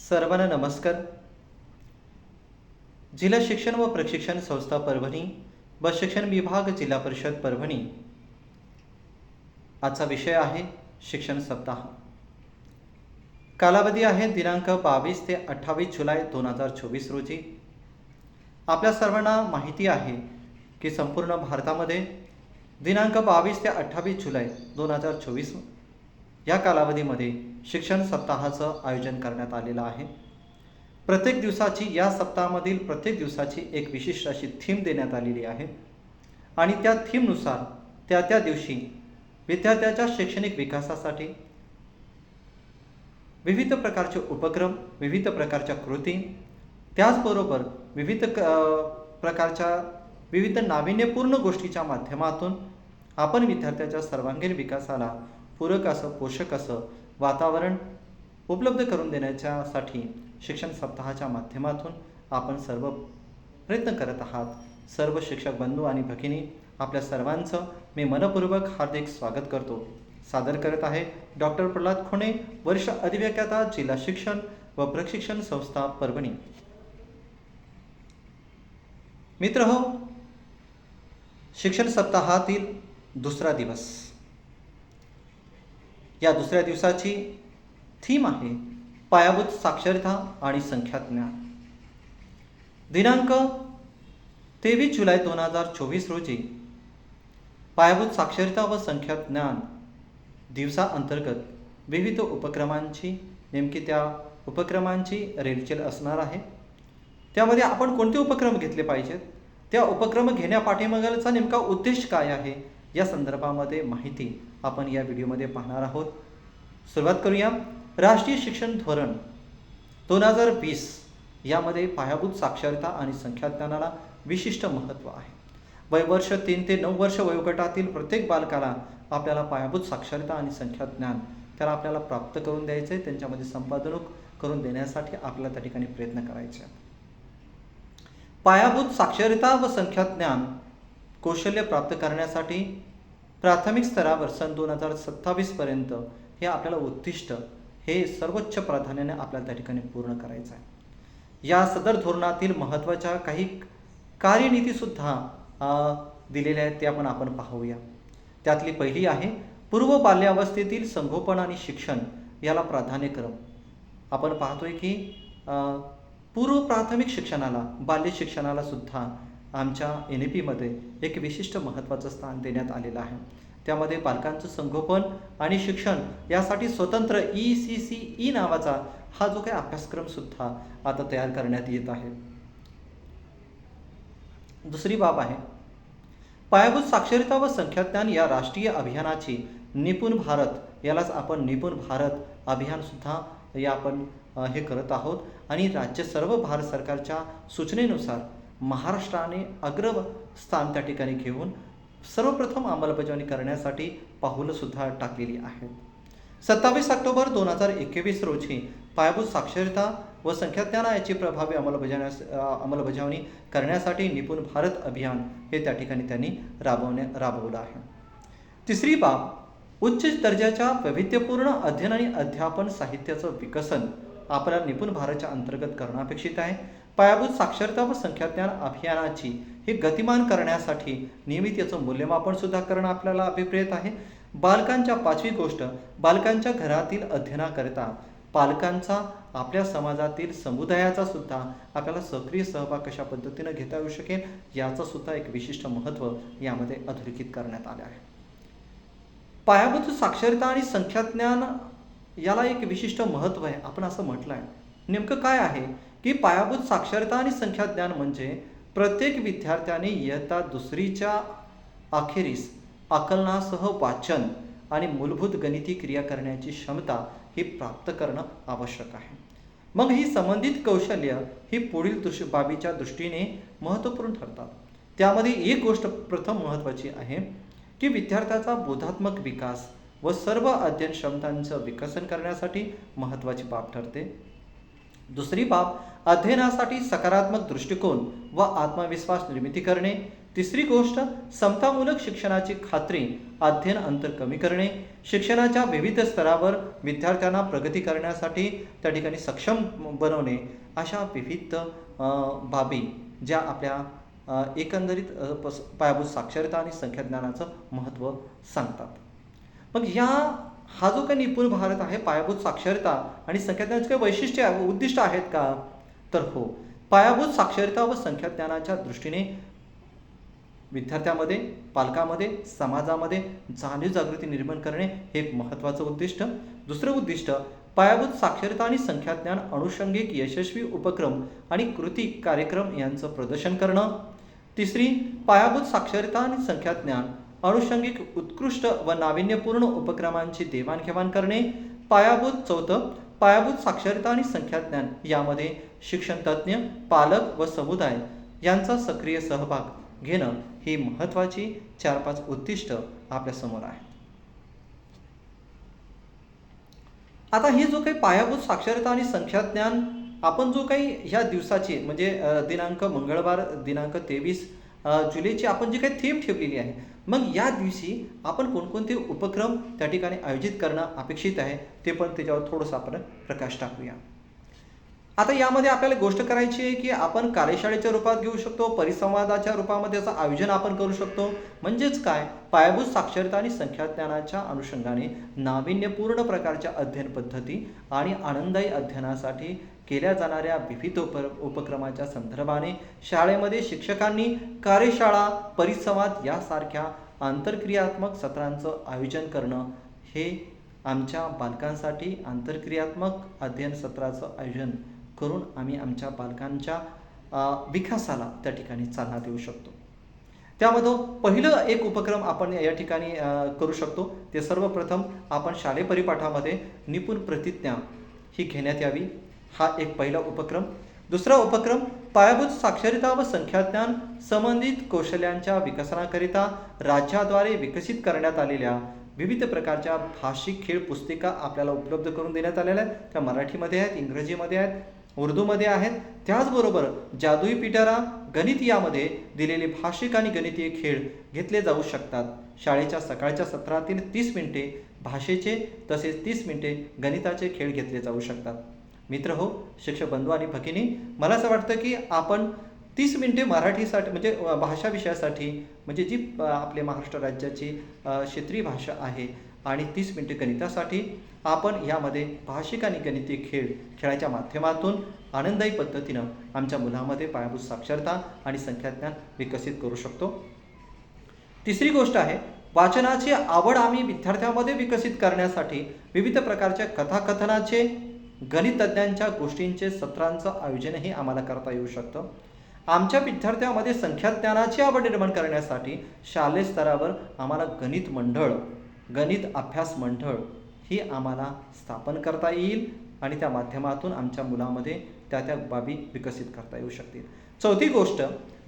सर्वांना नमस्कार. जिल्हा शिक्षण व प्रशिक्षण संस्था परभणी व शिक्षण विभाग जिल्हा परिषद परभणी. आजचा विषय आहे शिक्षण सप्ताह. कालावधी आहे दिनांक बावीस ते अठ्ठावीस जुलै दोन हजार चोवीस रोजी. आपल्या सर्वांना माहिती आहे की संपूर्ण भारतामध्ये दिनांक बावीस ते अठ्ठावीस जुलै दोन हजार चोवीस या कालावधीमध्ये शिक्षण सप्ताहाचं आयोजन करण्यात आलेलं आहे. प्रत्येक दिवसाची या सप्ताहामधील प्रत्येक दिवसाची एक विशिष्ट अशी थीम देण्यात आलेली आहे. आणि त्या थीमनुसार त्या त्या दिवशी विद्यार्थ्याच्या शैक्षणिक विकासासाठी विविध प्रकारचे उपक्रम विविध प्रकारच्या कृती त्याचबरोबर विविध क प्रकारच्या विविध नाविन्यपूर्ण गोष्टीच्या माध्यमातून आपण विद्यार्थ्याच्या सर्वांगीण विकासाला पूरक असं पोषक असं वातावरण उपलब्ध करून देण्याच्यासाठी शिक्षण सप्ताहाच्या माध्यमातून आपण सर्व प्रयत्न करत आहात. सर्व शिक्षक बंधू आणि भगिनी आपल्या सर्वांचं मी मनपूर्वक हार्दिक स्वागत करतो. सादर करत आहे डॉक्टर प्रल्हाद खुणे वर्ष अधिव्याख्याता जिल्हा शिक्षण व प्रशिक्षण संस्था परभणी. मित्र हो शिक्षण सप्ताहातील दुसरा दिवस. या दुसऱ्या दिवसाची थीम आहे पायाभूत साक्षरता आणि संख्याज्ञान. दिनांक तेवीस जुलै दोन हजार चोवीस रोजी पायाभूत साक्षरता व संख्याज्ञान दिवसाअंतर्गत विविध उपक्रमांची नेमकी त्या उपक्रमांची रेलचेल असणार आहे. त्यामध्ये आपण कोणते उपक्रम घेतले पाहिजेत? त्या उपक्रम घेण्यापाठीमागचा नेमका उद्देश काय आहे? या संदर्भामध्ये माहिती आपण या व्हिडिओमध्ये पाहणार आहोत. सुरुवात करूया. राष्ट्रीय शिक्षण धोरण दोन हजार वीस यामध्ये पायाभूत साक्षरता आणि संख्याज्ञानाला विशिष्ट महत्त्व आहे. वयवर्ष तीन ते नऊ वर्ष वयोगटातील प्रत्येक बालकाला आपल्याला पायाभूत साक्षरता आणि संख्याज्ञान त्याला आपल्याला प्राप्त करून द्यायचं आहे त्यांच्यामध्ये संपादनूक करून देण्यासाठी आपल्याला त्या ठिकाणी प्रयत्न करायचे पायाभूत साक्षरता व संख्याज्ञान कौशल्य प्राप्त करण्यासाठी प्राथमिक स्तरावर सन दोन हजार सत्तावीसपर्यंत हे आपल्याला उद्दिष्ट हे सर्वोच्च प्राधान्याने आपल्याला त्या ठिकाणी पूर्ण करायचं आहे. या सदर धोरणातील महत्त्वाच्या काही कार्यनीतीसुद्धा दिलेल्या आहेत त्या पण आपण पाहूया. त्यातली पहिली आहे पूर्व बाल्यावस्थेतील संगोपन आणि शिक्षण याला प्राधान्यक्रम. आपण पाहतोय की पूर्व प्राथमिक शिक्षणाला बाल्य शिक्षणाला सुद्धा आमच्या एन ए पीमध्ये एक विशिष्ट महत्त्वाचं स्थान देण्यात आलेलं आहे. त्यामध्ये पालकांचं संगोपन आणि शिक्षण यासाठी स्वतंत्र ई सी सी ई नावाचा हा जो काही अभ्यासक्रमसुद्धा आता तयार करण्यात येत आहे. दुसरी बाब आहे पायाभूत साक्षरता व संख्याज्ञान या राष्ट्रीय अभियानाची निपुण भारत यालाच आपण निपुण भारत अभियानसुद्धा या आपण हे करत आहोत. आणि राज्य सर्व भारत सरकारच्या सूचनेनुसार महाराष्ट्राने अग्रस्थान त्या ठिकाणी घेऊन सर्वप्रथम अंमलबजावणी करण्यासाठी पाहुलंसुद्धा टाकलेली आहेत. सत्तावीस ऑक्टोबर दोन हजार एकवीस रोजी पायाभूत साक्षरता व संख्याज्ञाना याची प्रभावी अंमलबजावण्यास अंमलबजावणी करण्यासाठी निपुण भारत अभियान हे त्या ठिकाणी त्यांनी राबवण्या राबवलं आहे. तिसरी बाब उच्च दर्जाच्या वैविध्यपूर्ण अध्ययन आणि अध्यापन साहित्याचं विकसन आपल्याला निपुण भारतच्या अंतर्गत करणं अपेक्षित आहे. पायाभूत साक्षरता व संख्याज्ञान अभियानाची हे गतिमान करण्यासाठी नियमित याचं मूल्यमापन सुद्धा करणं आपल्याला अभिप्रेत आहे. बालकांच्या पाचवी गोष्ट बालकांच्या घरातील अध्ययनाकरिता. पालकांचा आपल्या समाजातील समुदायाचा सुद्धा आपल्याला सक्रिय सहभाग कशा पद्धतीनं घेता येऊ शकेल याचं सुद्धा एक विशिष्ट महत्त्व यामध्ये अधोरेखित करण्यात आलं आहे. पायाभूत साक्षरता आणि संख्याज्ञान याला एक विशिष्ट महत्त्व आहे. आपण असं म्हटलं आहे नेमकं काय आहे? की पायाभूत साक्षरता आणि संख्याज्ञान म्हणजे प्रत्येक विद्यार्थ्याने इयत्ता दुसरीच्या अखेरीस आकलनासह वाचन आणि मूलभूत गणिती क्रिया करण्याची क्षमता ही प्राप्त करणं आवश्यक आहे. मग ही संबंधित कौशल्य ही पुढील दृश्य बाबीच्या दृष्टीने महत्त्वपूर्ण ठरतात. त्यामध्ये एक गोष्ट प्रथम महत्त्वाची आहे की विद्यार्थ्याचा बोधात्मक विकास व सर्व अध्ययन क्षमतांचं विकसन करण्यासाठी महत्त्वाची बाब ठरते. दुसरी बाब अध्ययनासाठी सकारात्मक दृष्टिकोन व आत्मविश्वास निर्मिती करणे. तिसरी गोष्ट समतामूलक शिक्षणाची खात्री अध्ययन अंतर कमी करणे. शिक्षणाच्या विविध स्तरावर विद्यार्थ्यांना प्रगती करण्यासाठी त्या ठिकाणी सक्षम बनवणे. अशा विविध बाबी ज्या आपल्या एकंदरीत पस- पायाभूत साक्षरता आणि संख्याज्ञानाचं महत्त्व सांगतात. मग या हा जो काही निपुण भारत आहे पायाभूत साक्षरता आणि संख्याज्ञानाचे काही वैशिष्ट्य आहे, उद्दिष्ट आहेत का? तर हो. पायाभूत साक्षरता व संख्याज्ञानाच्या दृष्टीने विद्यार्थ्यामध्ये पालकामध्ये समाजामध्ये जाणीव जागृती निर्माण करणे हे एक महत्त्वाचं उद्दिष्ट. दुसरं उद्दिष्ट पायाभूत साक्षरता आणि संख्याज्ञान अनुषंगिक यशस्वी उपक्रम आणि कृती कार्यक्रम यांचं प्रदर्शन करणं. तिसरी पायाभूत साक्षरता आणि संख्याज्ञान अनुषंगिक उत्कृष्ट व नाविन्यपूर्ण उपक्रमांची देवाणघेवाण करणे. पायाभूत चौथं पायाभूत साक्षरता आणि संख्याज्ञान यामध्ये शिक्षणतज्ज्ञ पालक व समुदाय यांचा सक्रिय सहभाग घेणं ही महत्त्वाची चार पाच उद्दिष्ट आपल्यासमोर आहेत. आता ही जो काही पायाभूत साक्षरता आणि संख्याज्ञान आपण जो काही ह्या दिवसाची म्हणजे दिनांक मंगळवार दिनांक तेवीस जुलैची आपण जी काही थीम ठेवलेली आहे मग या दिवशी आपण कोणकोणते उपक्रम त्या ठिकाणी आयोजित करणं अपेक्षित आहे ते पण त्याच्यावर थोडंसं आपण प्रकाश टाकूया. आता यामध्ये आपल्याला गोष्ट करायची आहे की आपण कार्यशाळेच्या रूपात घेऊ शकतो परिसंवादाच्या रूपामध्ये याचं आयोजन आपण करू शकतो. म्हणजेच काय? पायाभूत साक्षरता आणि संख्याज्ञानाच्या अनुषंगाने नाविन्यपूर्ण प्रकारच्या अध्ययन पद्धती आणि आनंददायी अध्ययनासाठी केल्या जाणाऱ्या विविध उप उपक्रमाच्या संदर्भाने शाळेमध्ये शिक्षकांनी कार्यशाळा परिसंवाद यासारख्या आंतरक्रियात्मक सत्रांचं आयोजन करणं हे आमच्या बालकांसाठी आंतरक्रियात्मक अध्ययन सत्राचं आयोजन करून आम्ही आमच्या बालकांच्या विकासाला त्या ठिकाणी चालना देऊ शकतो. त्यामध्ये पहिलं एक उपक्रम आपण या ठिकाणी करू शकतो. ते सर्वप्रथम आपण शालेय परिपाठामध्ये निपुण प्रतिज्ञा ही घेण्यात यावी. हा एक पहिला उपक्रम. दुसरा उपक्रम पायाभूत साक्षरता व संख्याज्ञान संबंधित कौशल्यांच्या विकसनाकरिता राज्याद्वारे विकसित करण्यात आलेल्या विविध प्रकारच्या भाषिक खेळ पुस्तिका आपल्याला उपलब्ध करून देण्यात आलेल्या आहेत. त्या मराठीमध्ये आहेत इंग्रजीमध्ये आहेत. उर्दूमध्ये आहेत. त्याचबरोबर जादुई पिटारा गणित यामध्ये दिलेले भाषिक आणि गणितीय खेळ घेतले जाऊ शकतात. शाळेच्या सकाळच्या सत्रातील तीस मिनिटे भाषेचे तसेच तीस मिनिटे गणिताचे खेळ घेतले जाऊ शकतात. मित्र हो शिक्षक बंधू आणि भगिनी मला असं वाटतं की आपण तीस मिनिटे मराठीसाठी म्हणजे भाषा विषयासाठी म्हणजे जी आपले महाराष्ट्र राज्याची क्षेत्रीय भाषा आहे आणि तीस मिनिटे गणितासाठी आपण यामध्ये भाषिक आणि गणिती खेळ खेळाच्या माध्यमातून आनंददायी पद्धतीनं आमच्या मुलामध्ये पायाभूत साक्षरता आणि संख्याज्ञान विकसित करू शकतो. तिसरी गोष्ट आहे वाचनाची आवड आम्ही विद्यार्थ्यांमध्ये विकसित करण्यासाठी विविध प्रकारच्या कथाकथनाचे गणितज्ञांच्या गोष्टींचे सत्रांचं आयोजनही आम्हाला करता येऊ शकतं. आमच्या विद्यार्थ्यांमध्ये संख्याज्ञानाची आवड निर्माण करण्यासाठी शालेय स्तरावर आम्हाला गणित मंडळ गणित अभ्यास मंडळ ही आम्हाला स्थापन करता येईल आणि त्या माध्यमातून आमच्या मुलामध्ये त्या त्या बाबी विकसित करता येऊ शकतील. चौथी गोष्ट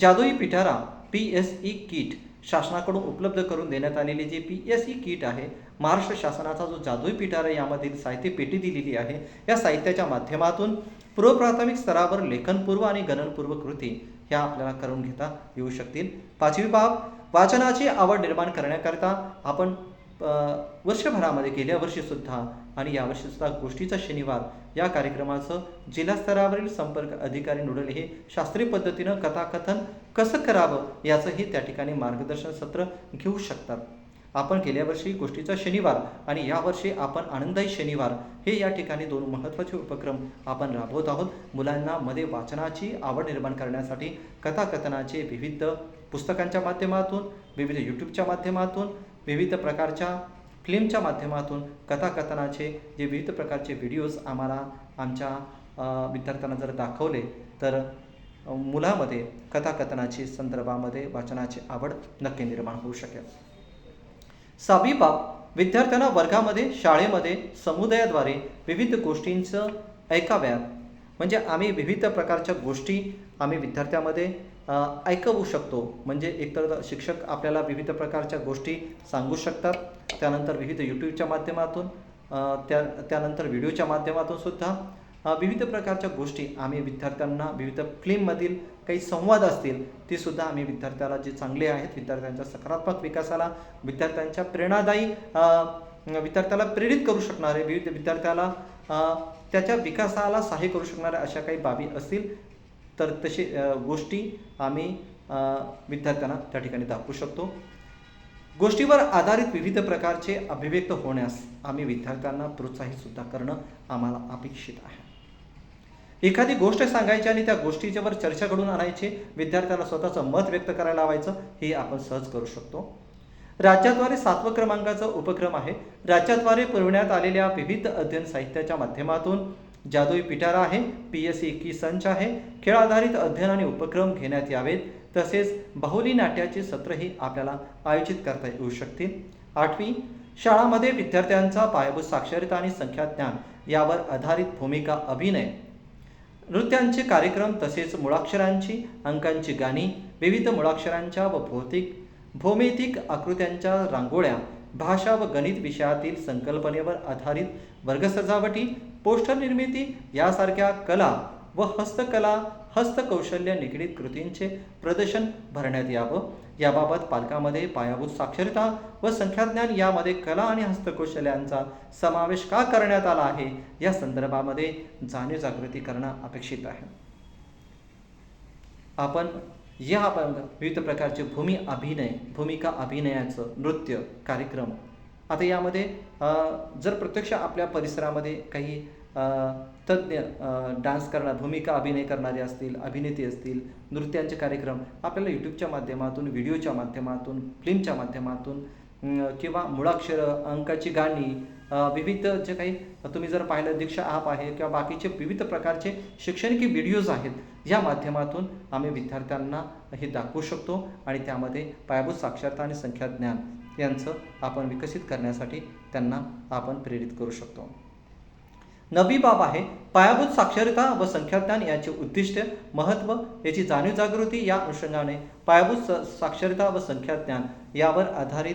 जादुई पिटारा पी एस ई किट शासनाकडून उपलब्ध करून देण्यात आलेली जी पी एस ई किट आहे महाराष्ट्र शासनाचा जो जादुई पिटारा यामधील साहित्य पेटी दिलेली आहे या साहित्याच्या माध्यमातून पूर्वप्राथमिक स्तरावर लेखनपूर्व आणि गणनपूर्व कृती ह्या आपल्याला करून घेता येऊ शकतील. पाचवी बाब वाचनाची आवड निर्माण करण्याकरता आपण वर्षभरामध्ये गेल्या वर्षीसुद्धा आणि यावर्षीसुद्धा गोष्टीचा शनिवार या कार्यक्रमाचं जिल्हास्तरावरील संपर्क अधिकारी नोडल हे शास्त्रीय पद्धतीनं कथाकथन कसं करावं याचंही त्या ठिकाणी मार्गदर्शन सत्र घेऊ शकतात. आपण गेल्या वर्षी गोष्टीचा शनिवार आणि यावर्षी आपण आनंदाई शनिवार हे या ठिकाणी दोन महत्त्वाचे उपक्रम आपण राबवत आहोत. मुलांना मध्ये वाचनाची आवड निर्माण करण्यासाठी कथाकथनाचे विविध पुस्तकांच्या माध्यमातून विविध यूट्यूबच्या माध्यमातून विविध प्रकारच्या फिल्मच्या माध्यमातून कथाकथनाचे जे विविध प्रकारचे व्हिडिओज आम्हाला आमच्या विद्यार्थ्यांना जर दाखवले तर मुलामध्ये कथाकथनाची संदर्भामध्ये वाचनाची आवड नक्की निर्माण होऊ शकेल. सहावी बाब विद्यार्थ्यांना वर्गामध्ये शाळेमध्ये समुदायाद्वारे विविध गोष्टींचं ऐकाव्यात. म्हणजे आम्ही विविध प्रकारच्या गोष्टी आम्ही विद्यार्थ्यामध्ये ऐकवू शकतो. म्हणजे एकतर शिक्षक आपल्याला विविध प्रकारच्या गोष्टी सांगू शकतात. त्यानंतर विविध यूट्यूबच्या माध्यमातून त्या त्यानंतर व्हिडिओच्या माध्यमातून सुद्धा विविध प्रकारच्या गोष्टी आम्ही विद्यार्थ्यांना विविध फिल्ममधील काही संवाद असतील ती सुद्धा आम्ही विद्यार्थ्याला जे चांगले आहेत विद्यार्थ्यांच्या सकारात्मक विकासाला विद्यार्थ्यांच्या प्रेरणादायी विद्यार्थ्याला प्रेरित करू शकणारे विविध विद्यार्थ्याला त्याच्या विकासाला सहाय्य करू शकणाऱ्या अशा काही बाबी असतील तर तशी गोष्टी आम्ही विद्यार्थ्यांना त्या ठिकाणी दाखवू शकतो. गोष्टीवर आधारित विविध प्रकारचे अभिव्यक्त होण्यास आम्ही विद्यार्थ्यांना प्रोत्साहित सुद्धा करणं आम्हाला अपेक्षित आहे. एखादी गोष्ट सांगायची आणि त्या गोष्टीच्यावर चर्चा घडून आणायची विद्यार्थ्याला स्वतःचं मत व्यक्त करायला लावायचं हे आपण सहज करू शकतो. राज्याद्वारे सातव्या क्रमांकाचा उपक्रम आहे. राज्याद्वारे पुरवण्यात आलेल्या विविध अध्ययन साहित्याच्या माध्यमातून जादुई पिटारा आहे पी एस सी की संच आहे. खेळ आधारित अध्ययन आणि उपक्रम घेण्यात यावेत. तसेच बाहुली नाट्याचे सत्रही आपल्याला आयोजित करता येऊ शकतील. आठवी शाळामध्ये विद्यार्थ्यांचा पायाभूत साक्षरता आणि संख्याज्ञान यावर आधारित भूमिका अभिनय. नृत्यांचे कार्यक्रम तसेच मुळाक्षरांची अंकांची गाणी विविध मुळाक्षरांच्या व भौतिक भौमितिक आकृत्यांच्या रांगोळ्या भाषा व गणित विषयातील संकल्पनेवर आधारित वर्ग सजावटी पोस्टर निर्मिती यासारख्या कला व हस्तकला हस्तकौशल्य निगडीत कृतींचे प्रदर्शन भरण्यात यावं. याबाबत पालकामध्ये पायाभूत साक्षरता व संख्याज्ञान यामध्ये कला आणि हस्तकौशल्यांचा समावेश का करण्यात आला आहे? या संदर्भामध्ये जाणीव जागृती करणं अपेक्षित आहे. आपण या आपण विविध प्रकारचे भूमी अभिनय भूमिका अभिनयाचं नृत्य कार्यक्रम. आता यामध्ये जर प्रत्यक्ष आपल्या परिसरामध्ये काही तज्ज्ञ डान्स करणार भूमिका अभिनय करणारे असतील अभिनेते असतील नृत्यांचे कार्यक्रम आपल्याला यूट्यूबच्या माध्यमातून व्हिडिओच्या माध्यमातून फिल्मच्या माध्यमातून किंवा मुळाक्षर अंकाची गाणी विविध जे काही तुम्ही जर पाहिलं दीक्षा ॲप आहे किंवा बाकीचे विविध प्रकारचे शैक्षणिक व्हिडिओज आहेत या माध्यमातून आम्ही विद्यार्थ्यांना हे दाखवू शकतो आणि त्यामध्ये पायाभूत साक्षरता आणि संख्याज्ञान यांचं आपण विकसित करण्यासाठी त्यांना आपण प्रेरित करू शकतो. नवी बाब आहे. पायाभूत साक्षरता व संख्याज्ञान याचे उद्दिष्ट महत्त्व याची जाणीव जागृती या अनुषंगाने पायाभूत स- साक्षरता व संख्याज्ञान यावर आधारित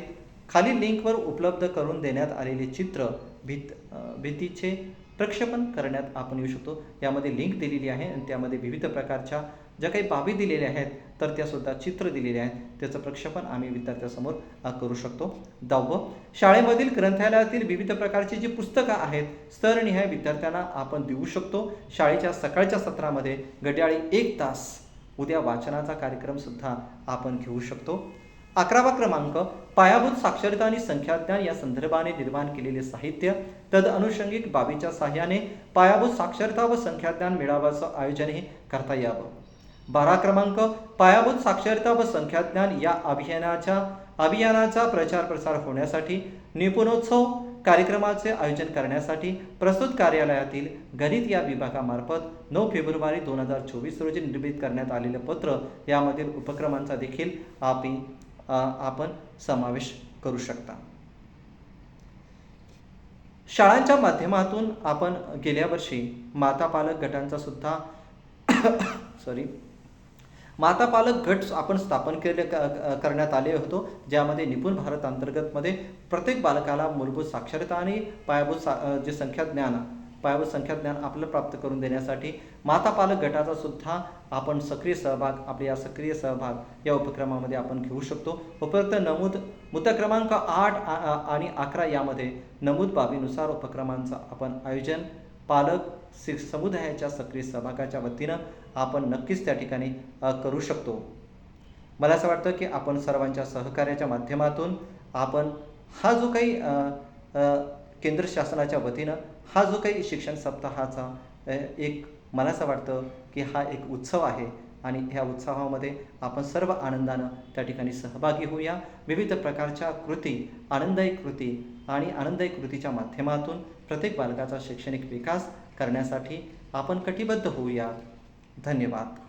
खालील लिंकवर उपलब्ध करून देण्यात आलेले चित्र भीत भीतीचे प्रक्षेपण करण्यात आपण येऊ शकतो. यामध्ये लिंक दिलेली आहे आणि त्यामध्ये विविध प्रकारच्या ज्या काही बाबी दिलेल्या आहेत तर त्यासुद्धा चित्र दिलेले आहेत. त्याचं प्रक्षेपण आम्ही विद्यार्थ्यासमोर करू शकतो. दहावं शाळेमधील ग्रंथालयातील विविध प्रकारची जी पुस्तकं आहेत स्तरनिहाय विद्यार्थ्यांना आपण देऊ शकतो. शाळेच्या सकाळच्या सत्रामध्ये घड्याळी एक तास उद्या वाचनाचा कार्यक्रमसुद्धा आपण घेऊ शकतो. अकरावा क्रमांक पायाभूत साक्षरता आणि संख्याज्ञान या संदर्भाने निर्माण केलेले साहित्य. तद अनुषंगिक बाबीच्या साह्याने पायाभूत साक्षरता व संख्याज्ञान मेळाव्याचं आयोजनही करता यावं. बारा क्रमांक पायाभूत साक्षरता व संख्याज्ञान या अभियानाच्या अभियानाचा प्रचार प्रसार होण्यासाठी निपुणोत्सव कार्यक्रमाचे आयोजन करण्यासाठी प्रस्तुत कार्यालयातील गणित या विभागामार्फत नऊ फेब्रुवारी दोन हजार चोवीस रोजी निर्मित करण्यात आलेलं पत्र यामधील उपक्रमांचा देखील आपी आपण समावेश करू शकता. शाळांच्या माध्यमातून आपण गेल्या वर्षी माता पालक गटांचा सुद्धा सॉरी माता पालक गट आपण स्थापन केले क- करण्यात आले होतो ज्यामध्ये निपुण भारत अंतर्गतमध्ये प्रत्येक बालकाला मूलभूत साक्षरता आणि पायाभूत सा जे संख्या ज्ञान पायाभूत संख्या ज्ञान आपलं प्राप्त करून देण्यासाठी माता पालक गटाचा सुद्धा आपण सक्रिय सहभाग आपले या सक्रिय सहभाग या उपक्रमामध्ये आपण घेऊ शकतो. उपरोक्त नमूद मुद्दा क्रमांक आठ आणि अकरा यामध्ये नमूद बाबीनुसार उपक्रमांचं आपण आयोजन पालक शिक समुदायाच्या सक्रिय सहभागाच्या वतीनं आपण नक्कीच त्या ठिकाणी करू शकतो. मला असं वाटतं की आपण सर्वांच्या सहकार्याच्या माध्यमातून आपण हा जो काही केंद्र शासनाच्या वतीनं हा जो काही शिक्षण सप्ताहाचा एक मला असं वाटतं की हा एक उत्सव आहे आणि ह्या उत्सवामध्ये आपण सर्व आनंदानं त्या ठिकाणी सहभागी होऊया. विविध प्रकारच्या कृती आनंददायी कृती आणि आनंददायी कृतीच्या माध्यमातून प्रत्येक बालकाचा शैक्षणिक विकास करण्यासाठी आपण कटिबद्ध होऊया. धन्यवाद.